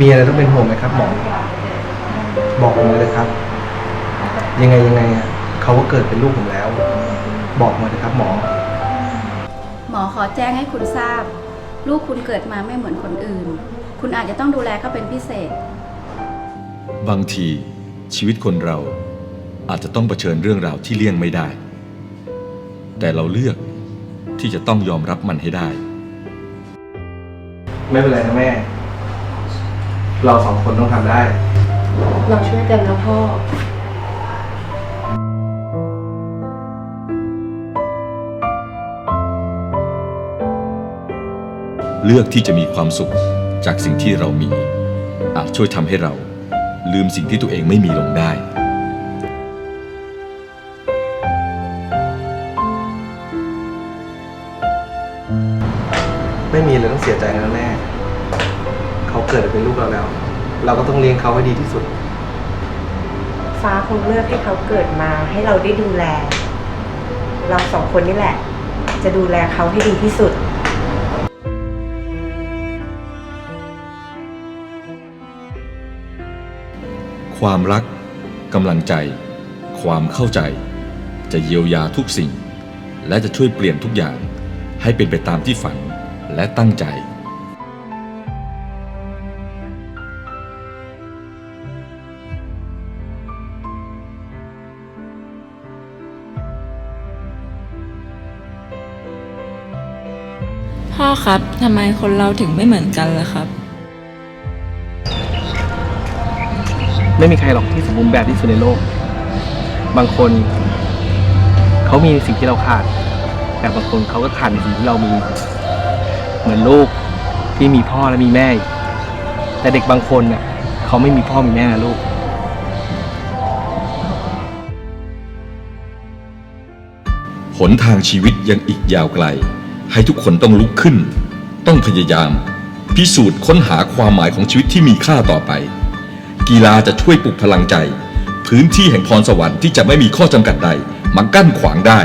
มีอะไรต้องเป็นห่วงไหมครับหมอบอกผมเลยครับ ยังไงยังไงอะเขาก็เกิดเป็นลูกผมแล้ว บอกมาเลยครับ หมอ หมอขอแจ้งให้คุณทราบ ลูกคุณเกิดมาไม่เหมือนคนอื่น คุณอาจจะต้องดูแลเขาเป็นพิเศษ บางทีชีวิตคนเราอาจจะต้องเผชิญเรื่องราวที่เลี่ยงไม่ได้ แต่เราเลือกที่จะต้องยอมรับมันให้ได้ ไม่เป็นไรนะแม่ เราสองคนต้องทำได้ เราช่วยกันนะพ่อ เลือกที่จะมีความสุขจากสิ่งที่เรามี อาจช่วยทำให้เราลืมสิ่งที่ตัวเองไม่มีลงได้ ไม่มีเลยต้องเสียใจนะแม่ เขาเกิดเป็นลูกเราแล้ว เราก็ต้องเลี้ยงเขาให้ดีที่สุด ฟ้าคงเลือกให้เขาเกิดมาให้เราได้ดูแล เราสองคนนี่แหละ จะดูแลเขาให้ดีที่สุด ความรัก กำลังใจ ความเข้าใจ จะเยียวยาทุกสิ่ง และจะช่วยเปลี่ยนทุกอย่างให้เป็นไปตามที่ฝันและตั้งใจ พ่อครับ ทำไมคนเราถึงไม่เหมือนกันล่ะครับ ไม่มีใครหรอกที่สมบูรณ์แบบที่สุดในโลก บางคนเขามีสิ่งที่เราขาด แต่บางคนเขาก็ขาดในสิ่งที่เรามี เหมือนลูกที่มีพ่อและมีแม่ แต่เด็กบางคนเนี่ยเขาไม่มีพ่อมีแม่นะลูก หนทางชีวิตยังอีกยาวไกล ให้ทุกคนต้องลุกขึ้น ต้องพยายาม พิสูจน์ค้นหาความหมายของชีวิตที่มีค่าต่อไป กีฬาจะช่วยปลุกพลังใจ พื้นที่แห่งพรสวรรค์ที่จะไม่มีข้อจำกัดใดมากั้นขวางได้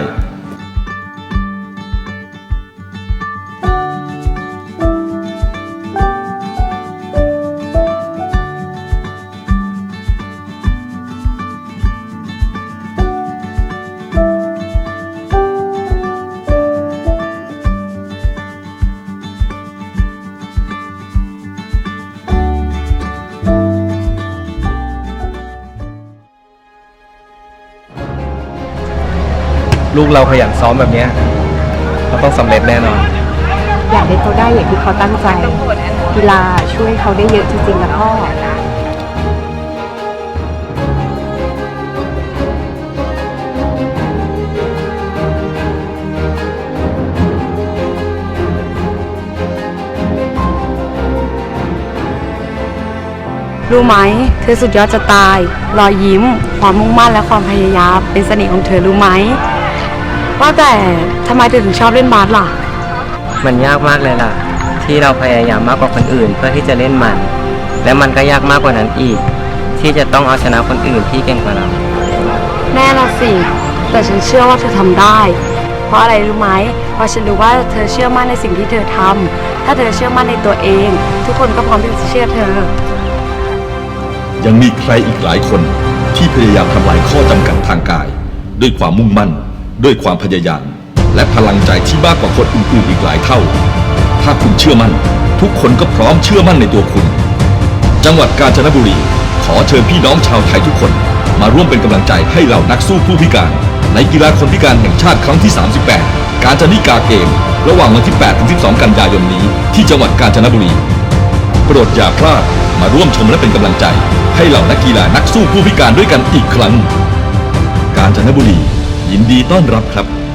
ลูกเราขยันซ้อมแบบเนี้ยเราต้องสำเร็จแน่นอน อยากให้เขาได้อย่างที่เขาตั้งใจกีฬาช่วยเขาได้เยอะจริงๆนะพ่อ รู้ไหม เธอสุดยอดจะตาย รอยยิ้ม ความมุ่งมั่นและความพยายามเป็นเสน่ห์ของเธอรู้ไหม ว่าแต่ทำไมเธอถึงชอบเล่นบาสล่ะ มันยากมากเลยล่ะ ที่เราพยายามมากกว่าคนอื่นเพื่อที่จะเล่นมัน และมันก็ยากมากกว่านั้นอีก ที่จะต้องเอาชนะคนอื่นที่เก่งกว่าเรา แน่ละสิ แต่ฉันเชื่อว่าเธอทำได้ เพราะอะไรรู้ไหมเพราะฉันรู้ว่าเธอเชื่อมั่นในสิ่งที่เธอทำถ้าเธอเชื่อมั่นในตัวเอง ทุกคนก็พร้อมที่จะเชื่อเธอ ยังมีใครอีกหลายคนที่พยายามทำลายข้อจำกัดทางกาย ด้วยความมุ่งมั่น ด้วยความพยายาม และพลังใจที่มากกว่าคนอื่นๆอีกหลายเท่า ถ้าคุณเชื่อมั่น ทุกคนก็พร้อมเชื่อมั่นในตัวคุณ จังหวัดกาญจนบุรี ขอเชิญพี่น้องชาวไทยทุกคน มาร่วมเป็นกำลังใจให้เหล่านักสู้ผู้พิการ ในกีฬาคนพิการแห่งชาติครั้งที่ 38 การจนิกาเกม ระหว่างวันที่ 8 ถึง 12 กันยายนนี้ ที่จังหวัดกาญจนบุรีโปรดอย่าพลาดมาร่วมชมและเป็นกำลังใจ ให้เหล่านักกีฬานักสู้ผู้พิการด้วยกันอีกครั้ง กาญจนบุรี ยินดีต้อนรับครับ